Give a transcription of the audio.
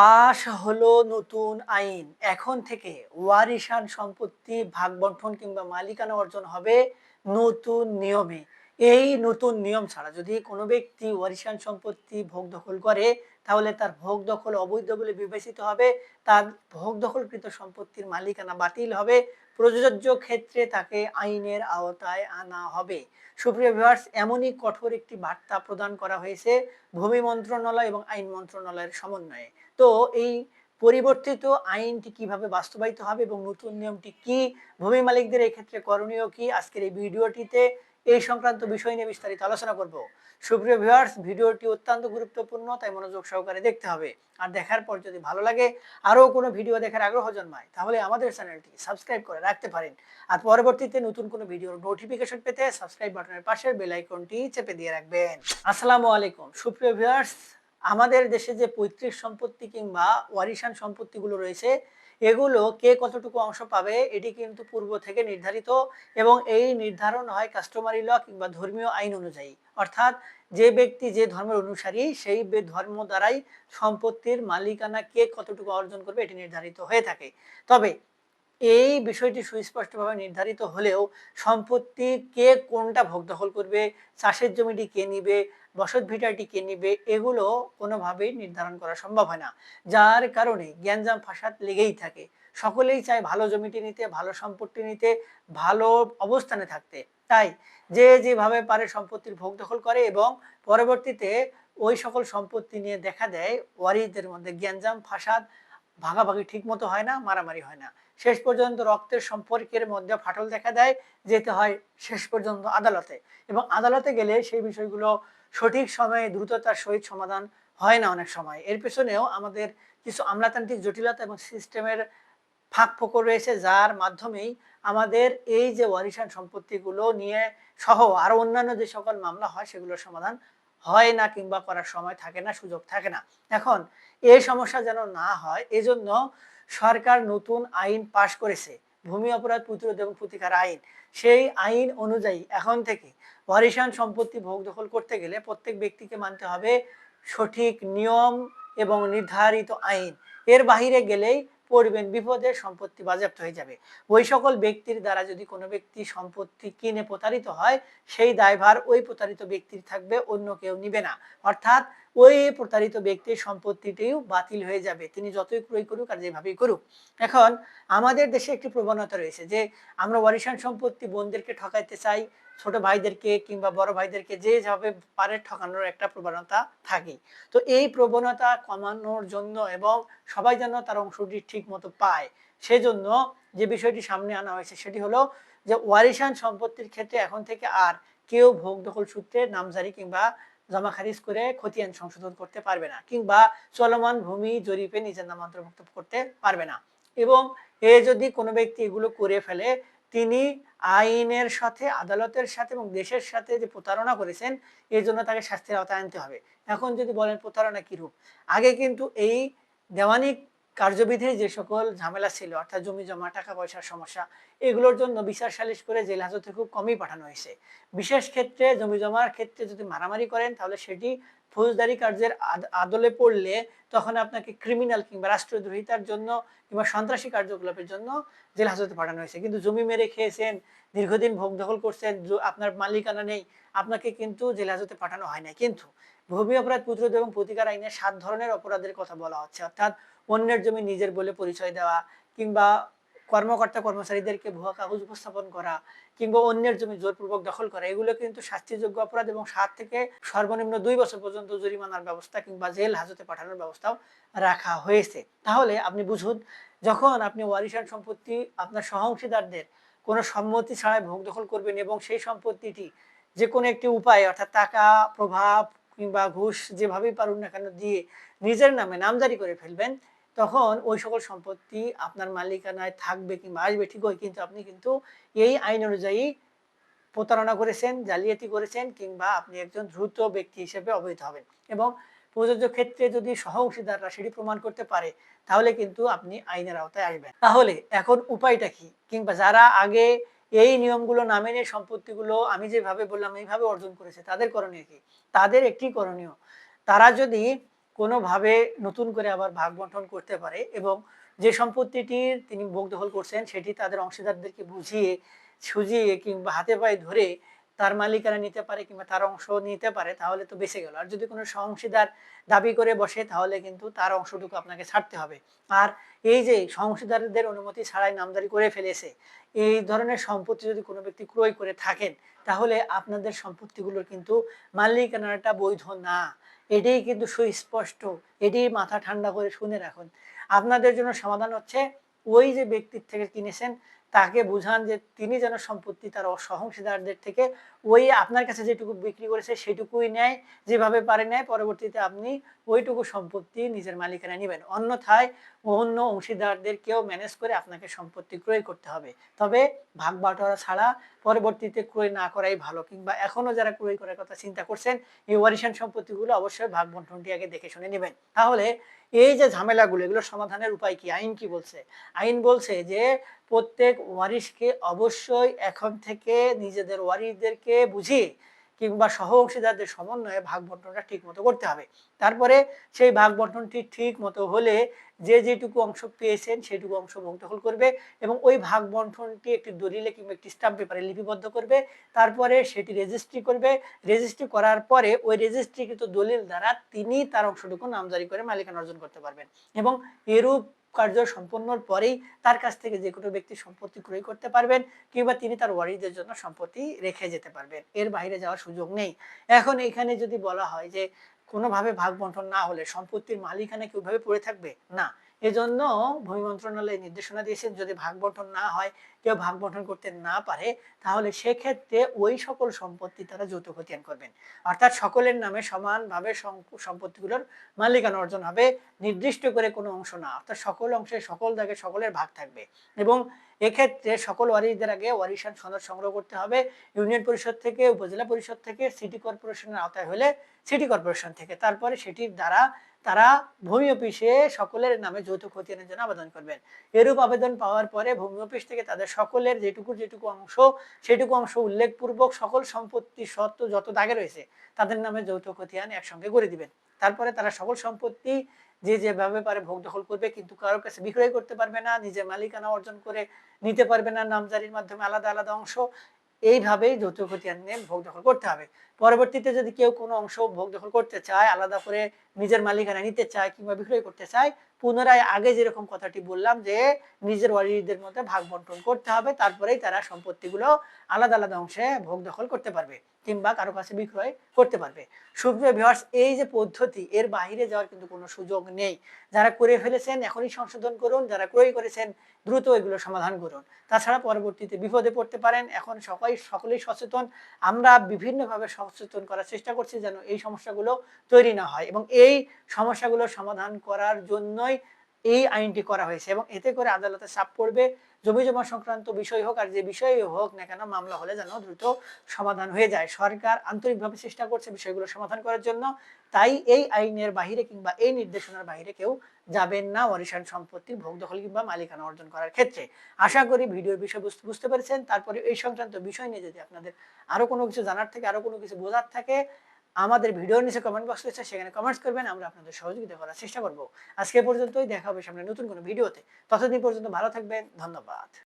পাশ হলো নতুন আইন। এখন থেকে ওয়ারিশান সম্পত্তি ভাগ বন্টন কিংবা মালিকানা অর্জন হবে নতুন নিয়মে। এই নতুন নিয়ম ছাড়া যদি কোনো ব্যক্তি ওয়ারিশান সম্পত্তি ভোগ দখল করে, তাহলে তার ভোগ দখল অবৈধ বলে বিবেচিত হবে, তার ভোগ দখলকৃত সম্পত্তির মালিকানা বাতিল হবে, প্রযোজ্য ক্ষেত্রে তাকে আইনের আওতায় আনা হবে। সুপ্রিয় ভিউয়ার্স এমনই কঠোর একটি বার্তা প্রদান করা হয়েছে ভূমি মন্ত্রণালয় এবং আইন মন্ত্রণালয়ের সমন্বয়ে। তো এই পরিবর্তিত আইনটি কীভাবে বাস্তবায়িত হবে এবং নতুন নিয়মটি কি? ভূমি মালিকদের এই ক্ষেত্রে করণীয় কি? আজকের এই ভিডিওটিতে এই সংক্রান্ত বিষয় নিয়ে বিস্তারিত আলোচনা করব। সুপ্রিয় ভিউয়ার্স, ভিডিওটি অত্যন্ত গুরুত্বপূর্ণ, তাই মনোযোগ সহকারে দেখতে হবে। আর দেখার পর যদি ভালো লাগে, আরও কোনো ভিডিও দেখার আগ্রহ জন্মায়, তাহলে আমাদের চ্যানেলটি সাবস্ক্রাইব করে রাখতে পারেন। আর পরবর্তীতে নতুন কোনো ভিডিওর নোটিফিকেশন পেতে সাবস্ক্রাইব বাটনের পাশের বেল আইকনটি চেপে দিয়ে রাখবেন। আসসালামু আলাইকুম। সুপ্রিয় ভিউয়ার্স আমাদের দেশে যে পৈতৃক সম্পত্তি কিংবা ওয়ারিশান সম্পত্তিগুলো রয়েছে, এগুলো কে কতটুকু অংশ পাবে এটি কিন্তু পূর্ব থেকে নির্ধারিত এবং এই নির্ধারণ হয় কাস্টমারি ল কিংবা ধর্মীয় আইন অনুযায়ী। অর্থাৎ যে ব্যক্তি যে ধর্মের অনুসারী, সেই ধর্ম দ্বারাই সম্পত্তির মালিকানা কে কতটুকু অর্জন করবে এটি নির্ধারিত হয়ে থাকে। তবে এই বিষয়টি সুস্পষ্টভাবে নির্ধারিত হলেও সম্পত্তি কে কোনটা ভোগ দখল করবে, চাষের জমিটি কে নিবে, বসত ভিটাটি কে নিবে, এগুলো কোনোভাবেই নির্ধারণ করা সম্ভব হয় না। যার কারণে জ্ঞানজাম ফাসাদ লেগেই থাকে। সকলেই চায় ভালো জমিটি নিতে, ভালো সম্পত্তি নিতে, ভালো অবস্থানে থাকতে। তাই যে যেভাবে পারে সম্পত্তির ভোগ দখল করে এবং পরবর্তীতে ওই সকল সম্পত্তি নিয়ে দেখা দেয়, ওয়ারিসদের মধ্যে জ্ঞানজাম ফাসাদ ভাগাভাগি ঠিক মতো হয় না, মারামারি হয় না। শেষ পর্যন্ত রক্তের সম্পর্কের মধ্যে ফাটল দেখা দেয়, যেতে হয় শেষ পর্যন্ত আদালতে। এবং আদালতে গেলে সেই বিষয়গুলো সঠিক সময়ে, দ্রুততার সহিত সমাধান হয় না অনেক সময়। এর পেছনেও আমাদের কিছু আমলাতান্ত্রিক জটিলতা এবং সিস্টেমের ফাঁক ফোকর রয়েছে, যার মাধ্যমেই আমাদের এই যে ওয়ারিশান সম্পত্তিগুলো নিয়ে সহ আরও অন্যান্য যে সকল মামলা হয়, সেগুলোর সমাধান হয় না কিংবা করার সময় থাকে না, সুযোগ থাকে না। এখন এই সমস্যা যেন না হয়, এজন্য সরকার নতুন আইন পাশ করেছে, ভূমি অপরাধ প্রতিরোধ এবং প্রতিকার আইন। সেই আইন অনুযায়ী এখন থেকে ওয়ারিশান সম্পত্তি ভোগ দখল করতে গেলে প্রত্যেক ব্যক্তিকে মানতে হবে সঠিক নিয়ম এবং নির্ধারিত আইন। এর বাহিরে গেলেই পড়বেন, বিপদে সম্পত্তি বাজেয়াপ্ত হয়ে যাবে। ওই সকল ব্যক্তির দ্বারা যদি কোনো ব্যক্তি সম্পত্তি কিনে প্রতারিত হয়, সেই দায়ভার ওই প্রতারিত ব্যক্তির থাকবে, অন্য কেউ নিবে না। অর্থাৎ ওই প্রতারিত ব্যক্তির সম্পত্তিটিও বাতিল হয়ে যাবে। তিনি যতই ক্রয় করুক আর যেভাবেই করুক। এখন আমাদের দেশে একটি প্রবণতা রয়েছে যে, আমরা ওয়ারিশান সম্পত্তি বোনদেরকে ঠকাইতে চাই ছোট ভাইদেরকে কিংবা বড় ভাইদেরকে যে যেভাবে পারে ঠকানোর একটা প্রবণতা থাকে তো এই প্রবণতা কমানোর জন্য এবং সবাই যেন তার অংশটি ঠিক মতো পায়, সেজন্য যে বিষয়টি সামনে আনা হয়েছে সেটি হলো যে ওয়ারিশান সম্পত্তির ক্ষেত্রে এখন থেকে আর কেউ ভোগ দখল সূত্রে নামজারি কিংবা জমা খারিজ করে খতিয়ান সংশোধন করতে পারবে না কিংবা চলমান ভূমি জরিপে নিজের নাম অন্তর্ভুক্ত করতে পারবে না। এবং এ যদি কোনো ব্যক্তি এগুলো করে ফেলে তিনি আইনের সাথে, আদালতের সাথে এবং দেশের সাথে যে প্রতারণা করেছেন, এই জন্য তাকে শাস্তির আওতায় আনতে হবে। এখন যদি বলেন প্রতারণা কীরূপ আগে কিন্তু এই দেওয়ানি কার্যবিধির যে সকল ঝামেলা ছিল, অর্থাৎ জমি জমা, টাকা পয়সার সমস্যা, এগুলোর জন্য বিচার সালিশ করে জেল হাজতে খুব কমই পাঠানো হয়েছে। বিশেষ ক্ষেত্রে জমি জমার ক্ষেত্রে যদি মারামারি করেন, তাহলে সেটি ফৌজদারি কার্যের আদলে পড়লে তখন আপনাকে ক্রিমিনাল কিংবা রাষ্ট্রদ্রোহিতার জন্য কিংবা সন্ত্রাসী কার্যকলাপের জন্য জেল হাজতে পাঠানো হয়েছে। কিন্তু জমি মেরে খেয়েছেন, দীর্ঘদিন ভোগ দখল করছেন আপনার মালিকানা নেই, আপনাকে কিন্তু জেল হাজতে পাঠানো হয় না কিন্তু ভূমি অপরাধ প্রতিরোধ এবং প্রতিকার আইনে সাত ধরনের অপরাধের কথা বলা হচ্ছে। অর্থাৎ অন্যের জমি নিজের বলে পরিচয় দেওয়া কিংবা কর্মকর্তা, কর্মচারীদেরকে ভুয়া কাগজ উপস্থাপন করা কিংবা অন্যের জমি জোরপূর্বক দখল করা, এগুলো কিন্তু শাস্তিযোগ্য অপরাধ এবং সাত থেকে সর্বনিম্ন দুই বছর পর্যন্ত জরিমানার ব্যবস্থা কিংবা জেল হাজতে পাঠানোর ব্যবস্থাও রাখা হয়েছে। তাহলে আপনি বুঝুন, যখন আপনি ওয়ারিশান সম্পত্তি আপনার সহংশীদারদের কোনো সম্মতি ছাড়াই ভোগ দখল করবেন এবং সেই সম্পত্তিটি যে কোনো একটি উপায়, অর্থাৎ টাকা, প্রভাব কিংবা ঘুষ যেভাবেই পারুন না কেন দিয়ে নিজের নামে নামজারি করে ফেলবেন তখন ওই সকল সম্পত্তি আপনার মালিকানায় থাকবে কিংবা আসবে ঠিকই কিন্তু আপনি কিন্তু এই আইন অনুযায়ী প্রতারণা করেছেন, জালিয়াতি করেছেন কিংবা আপনি একজন দ্রুত ব্যক্তি হিসেবে অবহিত হবেন। এবং প্রযোজ্য ক্ষেত্রে যদি সহ অংশীদাররা সেটি প্রমাণ করতে পারে, তাহলে কিন্তু আপনি আইনের আওতায় আসবেন। তাহলে এখন উপায়টা কি? কিংবা যারা আগে এই নিয়মগুলো না মেনে সম্পত্তিগুলো আমি যেভাবে বললাম, এইভাবে অর্জন করেছে, তাদের করণীয় কি? তাদের একটি করণীয়, তারা যদি কোনোভাবে নতুন করে আবার ভাগ বন্টন করতে পারে এবং যে সম্পত্তিটির তিনি ভোগ দখল করছেন, সেটি তাদের অংশীদারদেরকে বুঝিয়ে সুজিয়ে কিংবা হাতে পায়ে ধরে তার মালিকানা নিতে পারে কিংবা তার অংশ নিতে পারে, তাহলে তো বেঁচে গেল। আর যদি কোনো অংশীদার দাবি করে বসে, তাহলে কিন্তু তার অংশটুকু আপনাকে ছাড়তে হবে। আর এই যে অংশীদারদের অনুমতি ছাড়াই নামদারি করে ফেলেছে, এই ধরনের সম্পত্তি যদি কোনো ব্যক্তি ক্রয় করে থাকেন, তাহলে আপনাদের সম্পত্তিগুলোর কিন্তু মালিকানাটা বৈধ না। এটাই কিন্তু সুস্পষ্ট এটি মাথা ঠান্ডা করে শুনে রাখুন। আপনাদের জন্য সমাধান হচ্ছে ওই যে ব্যক্তির থেকে কিনেছেন, তাকে বুঝান যে তিনি যেন সম্পত্তি তার সহংশীদারদের থেকে ওই আপনার কাছে যেটুকু বিক্রি করেছে সেটুকুই নেয়, যেভাবে পারে নেয়, পরবর্তীতে আপনি ওইটুকু সম্পত্তি নিজের মালিকানা নেবেন। অন্যথায় অন্য অংশীদারদেরকেও ম্যানেজ করে আপনাকে সম্পত্তি ক্রয় করতে হবে। তবে ভাগ বাটোয়ারা ছাড়া পরবর্তীতে ক্রয় না করাই ভালো, কিংবা এখনও যারা ক্রয় করার কথা চিন্তা করছেন, এই ওয়ারিশান সম্পত্তিগুলো অবশ্যই ভাগ বন্টনটি আগে দেখে শুনে নেবেন। তাহলে এই যে ঝামেলাগুলো, এগুলো সমাধানের উপায় কি? আইন কি বলছে? আইন বলছে যে প্রত্যেক ওয়ারিশকে অবশ্যই এখন থেকে নিজেদের ওয়ারিশদেরকে বুঝিয়ে কিংবা সহ অংশীদারদের সমন্বয়ে ভাগ বন্টনটা ঠিক মতো করতে হবে। তারপরে সেই ভাগ বন্টনটি ঠিক মতো হলে যে যেটুকু অংশ পেয়েছেন সেটুকু অংশ ভোগ দখল করবে এবং ওই ভাগ বন্টনটি একটি দলিলে কিংবা একটি স্টাম্প পেপারে লিপিবদ্ধ করবে। তারপরে সেটি রেজিস্ট্রি করবে। রেজিস্ট্রি করার পরে ওই রেজিস্ট্রিকৃত দলিল দ্বারা তিনি তার অংশটুকু নামজারি করে মালিকানা অর্জন করতে পারবেন এবং এরূপ কার্য সম্পন্নর পরেই তার কাছ থেকে যে কোনো ব্যক্তি সম্পত্তি ক্রয় করতে পারবেন কিংবা তিনি তার ওয়ারিদের জন্য সম্পত্তি রেখে যেতে পারবেন। এর বাইরে যাওয়ার সুযোগ নেই। এখন এখানে যদি বলা হয় যে কোনোভাবে ভাগ বন্টন না হলে সম্পত্তির মালিকানা কীভাবে পড়ে থাকবে? না। এজন্য ভূমি মন্ত্রণালয় নির্দেশনা দিয়েছেন, যদি ভাগ বন্টন না হয়, কেউ ভাগ বন্টন করতে না পারে তাহলে সেক্ষেত্রে ওই সকল সম্পত্তি তারা যৌথ খতিয়ান করবেন। অর্থাৎ সকলের নামে সমানভাবে সম্পত্তিগুলোর মালিকানা অর্জন হবে, নির্দিষ্ট করে কোনো অংশ না। অর্থাৎ সকল অংশে সকল দাগে সকলের ভাগ থাকবে এবং এক্ষেত্রে সকল ওয়ারিশদের আগে ওয়ারিশান সনদ সংগ্রহ করতে হবে। ইউনিয়ন পরিষদ থেকে, উপজেলা পরিষদ থেকে, সিটি কর্পোরেশনের আওতায় হলে সিটি কর্পোরেশন থেকে। তারপরে সেটির দ্বারা তারা ভূমি অফিসে সকলের নামে যৌথ খতিয়ানের জন্য আবেদন করবেন। এরূপ আবেদন পাওয়ার পরে ভূমি অফিস থেকে তাদের সকলের যেটুকু যেটুকু অংশ সেটুকু অংশ উল্লেখপূর্বক সকল সম্পত্তি সত্ত্ব যত দাগে রয়েছে, তাদের নামে যৌথ খতিয়ান একসঙ্গে করে দিবেন। তারপরে তারা সকল সম্পত্তি যে যেভাবে পারে ভোগ দখল করবে, কিন্তু কারোর কাছে বিক্রয় করতে পারবে না, নিজের মালিকানা অর্জন করে নিতে পারবে না, নামজারির মাধ্যমে আলাদা আলাদা অংশ, এইভাবেই যৌথ খতিয়ান নিয়ে ভোগ দখল করতে হবে। পরবর্তীতে যদি কেউ কোনো অংশ ভোগ দখল করতে চায়, আলাদা করে নিজের মালিকানা নিতে চায় কিংবা বিক্রয় করতে চায় পুনরায় আগে যেরকম কথাটি বললাম যে, নিজের ওয়ারিদের মধ্যে ভাগ বন্টন করতে হবে, তারপরেই তারা সম্পত্তিগুলো আলাদা আলাদা অংশে ভোগ দখল করতে পারবে কিংবা কারও কাছে বিক্রয় করতে পারবে। সুপ্রিয় ভিউয়ার্স এই যে পদ্ধতি, এর বাইরে যাওয়ার কিন্তু কোনো সুযোগ নেই। যারা করে ফেলেছেন, এখনই সংশোধন করুন, যারা ক্রয় করেছেন, দ্রুত এগুলো সমাধান করুন। তাছাড়া পরবর্তীতে বিপদে পড়তে পারেন, এখন সবাই, সকলেই সচেতন। আমরা বিভিন্নভাবে সচেতন করার চেষ্টা করছি যেন এই সমস্যাগুলো তৈরি না হয় এবং এই সমস্যাগুলো সমাধান করার জন্যই এই আইনটি করা হয়েছে এবং এতে করে আদালতে চাপ পড়বে। জমি জমা সংক্রান্ত বিষয় হোক আর যে বিষয় হোক না কেন মামলা হলে যেন দ্রুত সমাধান হয়ে যায়। সরকার আন্তরিকভাবে চেষ্টা করছে বিষয়গুলো সমাধান করার জন্য। তাই এই আইনের বাহিরে কিংবা এই নির্দেশনার বাহিরে কেউ যাবেন না ওয়ারিশান সম্পত্তি, ভোগ দখল কিংবা মালিকানা অর্জন করার ক্ষেত্রে। আশা করি ভিডিওর বিষয়বস্তু বুঝতে পেরেছেন। তারপরে এই সংক্রান্ত বিষয় নিয়ে যদি আপনাদের আরও কোনো কিছু জানার থাকে, আরও কোনো কিছু বোঝার থাকে আমাদের ভিডিওর নিচে কমেন্ট বক্স রয়েছে, সেখানে কমেন্টস করবেন, আমরা আপনাদের সহযোগিতা করার চেষ্টা করব। আজকে পর্যন্তই, দেখা হবে সামনে নতুন কোনো ভিডিওতে। ততদিন পর্যন্ত ভালো থাকবেন, ধন্যবাদ।